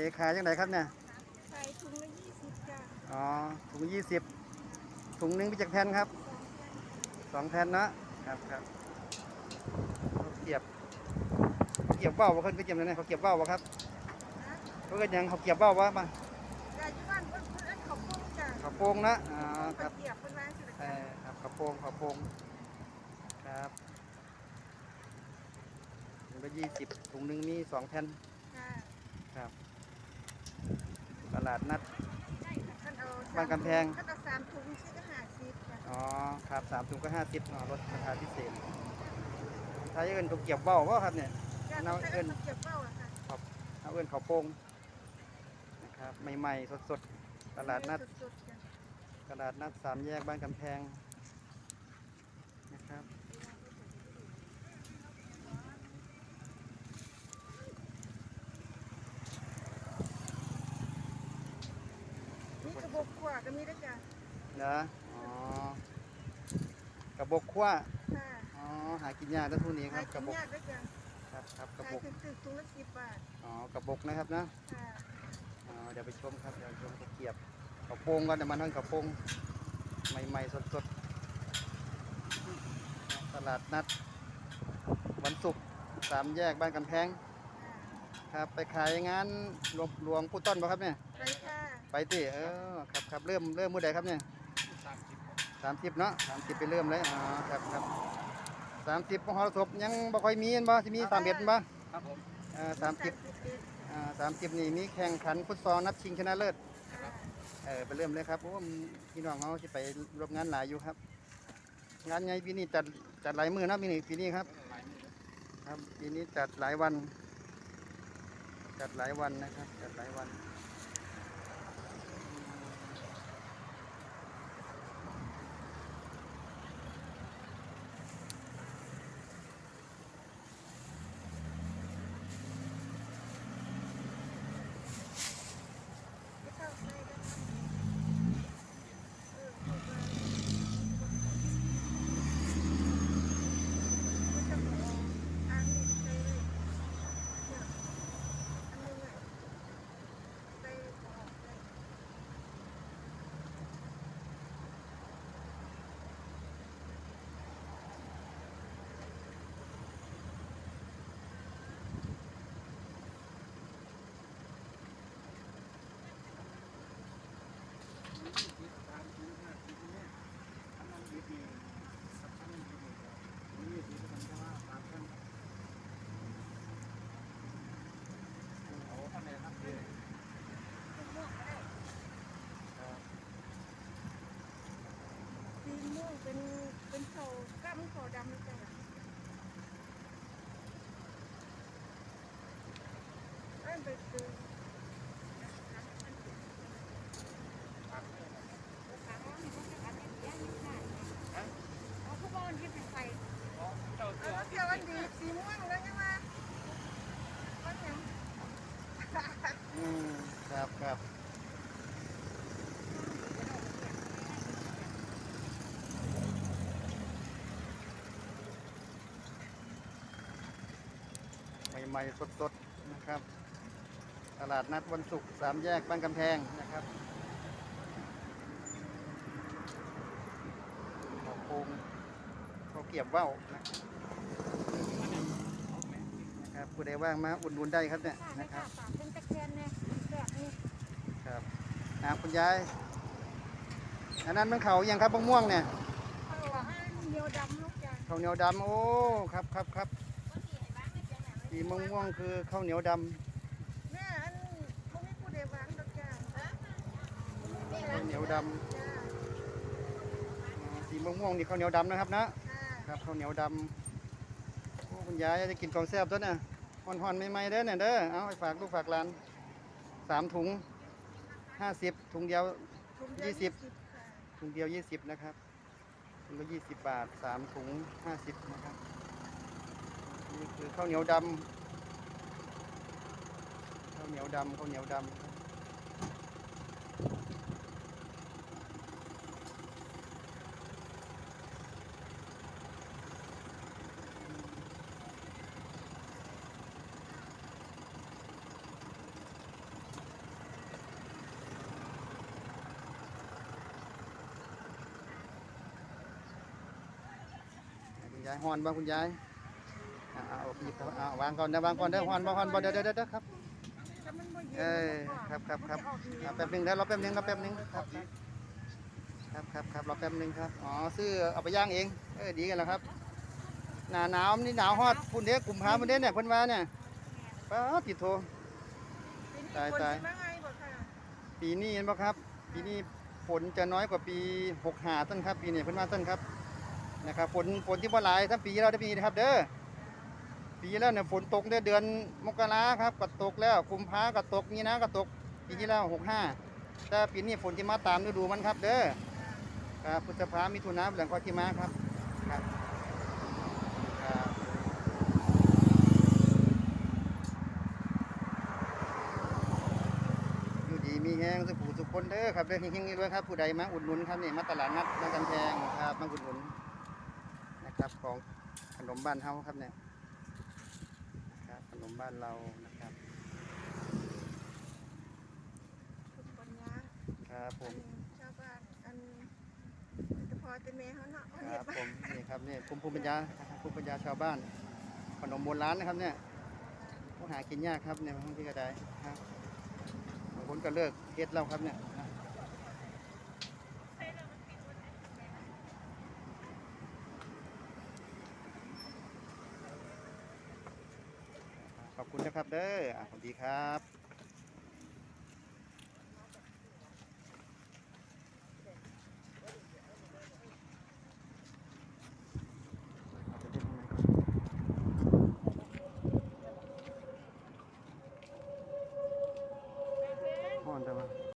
อ้ขายยังไงครับเนี่ยใส่ถุงละยี่สิบจ้ะอ๋อถุงยี่สิบถุงหนึงมีจากแผ่นครับสองแผ่นเนาะครับครับเขาเกียบเกียบว่าวว่าเขาเกียบยังไงเขาเกียบว่าววะครับนะเขาก็ยังเขาเกียบว่าววะมาจ้ะอยู่บ้านเพิ่นเพิ่นเขาปุ้งจ้ะเขาโป่งนะอ๋อคเขารับเกียบเพิ่นว่าสิละเอจ้ะอครับเขาโป่งเขาโป่งครับถุงละยี่สิบถุงหนึงมีสองแผ่น ค่ะครับ ตลาดนัด ท่านเอาบ้านกำแพง ท่านเอาสามถุงสิก็ห้าสิบจ้ะอ๋อครับสามถุงก็ห้าสิบเนาะลดราคาพิเศษถ้าเอินเขาเกียบว่าวว่าครับเนี่ย จ้ะเอาท่านเอิ้นเอาเก็บเป้าอะค่ะเอาเอินเขาโป่งนะครับใหม่ๆสดๆตลาดนัด สุดๆจ้ะตลาดนัดสามแยกบ้านกำแพงนะครับ มีกระ บอกขวาก็มีด้วยจ้ะนะอ๋อกระบอกขั้วค่ะอ๋อหากินยากนะทุกนี้คหารับกกิระนบอกยากด้วยจ้ะครับครับกระขาบยอกถึงๆถุงละสิบบาทอ๋อกระบอกนะครับนะค่ะอ๋อเดี๋ยวไปชมครับเดี๋ยวชมเขาเกียบเขาโป่งก่อนเดี๋ยวมันนั่นเขาโป่งใหม่ๆสดๆตลาดนัด วันศุกร์สามแยกบ้านกำแพง ค่ะครับไปขายงานหลวงหลวงปู่ต้นป่ะครับเนี่ย ไปค่ะ ไปติเออครับครับเริ่มเริ่มเมื่อใดครับเนี่ยสามสิบสามสิบเนาะสามสิบไปเริ่มเลยอ๋อครับครับสามสิบมหรสพยังบ่ค่อยมีเห็นบ่ที่มีสามเอ็ดบ่ครับผมเอ่าสามสิบเอ็ดอ่าสามสิบนี่มีแข่งขันฟุตซอลนัดชิงชนะเลิศค่ะเออไปเริ่มเลยครับโอ้พี่น้องเขาที่ไปร่วมงานหลายอยู่ครับ งานใหญ่ปีนี้จัดจัดหลายมือนะปีนี้ปีนี้ครับหลายมือครับปีนี้จัดหลายวัน จัดหลายวันนะครับ จัดหลายวัน เป็นเป็นเขากล้ามเขาดำเลยจ้ะเอ้ยไปซื้อ เจ้า เอา เสื้อ แล้วเที่ยววันดีสีม่วงแล้วยังมาวันหยัง อืมครับครับใหม่ๆสดๆนะครับ ตลาดนัดวันศุกร์สามแยกบ้านกำแพงนะครับข้าวโป่งข้าวเกรียบว่าวนะครับผู้ใดว่างมาอุดหนุนได้ครับเนี่ยนะครับเป็นตะเคียนเนี่ยแบบนี้ครับอ่าคุณยายอันนั้นมันเขายังครับมะม่วงเนี่ย เขาบอกให้เหนียวดำลูกจ้ะข้าวเหนียวดำโอ้ครับครับครับ สีมะม่วงคือข้าวเหนียวดแม่อันพวกนี้ผู้ใดวางดอกจ้ะำข้าวเหนียวดจ้ะำอ๋อสีมะม่วงนี่ข้าวเหนียวดำนะครับนะค่ะครับข้าวเหนียวดำโอ้คุณยายจะกินของแซ่บตัวน่ะห่อนๆใหม่ๆเด้อเนี่ยเด้อเอาไปฝากลูกฝากหลานสามถุงห้าสิบถุงเดียว ถุงเดีวยี่สิบ ค่ะถุงเดียวยี่สิบนะครับถุงละยี่สิบบาทสามถุงห้าสิบนะครับ นี่คือข้าวเหนียวดำข้าวเหนียวดำข้าวเหนียวดำยายฮอนบ้างคุณยาย เอาเอาหยิบเอาเอาวางก่อนนะวางก่อนเด้อฮอนบ่ฮอนบ่เดี๋ยวเดี๋ยวเดี๋ยวครับถ้ามันบ่เย็นเออครับครับครับมันจะออกดีเอาแป๊บหนึงเดี๋ยวรอแป๊บหนึงรอแป๊บหนึงครับครับครับครับรอแป๊บหนึงครับอ๋อซื้อเอาไปย่างเองเออดีกันแล้วครับหนาหนาวนี่หนาวฮอดพุ่นเด้กลุ่มพาพุ่นเด้เนี่ยเพิ่นว่าเนี่ยป้าดติดโทตายตายเป็นคนที่มาไงบ่ค่ะปีนี้เห็นบ่ครับ ปีนี้ฝนจะน้อยกว่าปี65ต้นครับ ปีนี้เพิ่นว่าต้นครับนะครับฝนฝนที่บ่หลายทั้งปีแล้วได้อปีนี้นะครับ เด้อ ปีแล้วเนี่ยฝนตกเด้เดือนมกราครับก็ตกแล้วกุมภาก็ตกนี่นะก็ตกปีที่แล้ว65แต่ปีนี้ฝนที่มาตามฤดูมันครับ เด้อครับพฤษภามิถุนาเป็นแหล่งข้อที่มาครับครับอยู่ดีมีแห้งสุขูสุขคนเด้อครับเด้อเฮงๆนี่ด้วยครับผู้ใดมาอุดหนุนครับนี่มาตลาดนัดบางกำแพงครับมาอุดหนุนนะครับของขนมบ้านเฮาครับเนี่ย นมบ้านเรานะครับคุณปัญญาครับผอัมนชาวบ้านอันแต่พอแต่แม่เขาเนาะเขาคเฮ็รัดบมาผมนี่ครับนี่ภูมิภูมิปัญญานะครับภูมิปัญญาชาวบ้าน ขนมโบราณนะครับเนี่ยผู้หากินยากครับเนี่ยบางทีก็ได้ครับบางคนก็เลิกเฮ็ดแล้วครับเนี่ยขอ คุณนะครับเด้ออะสวัสดีครับ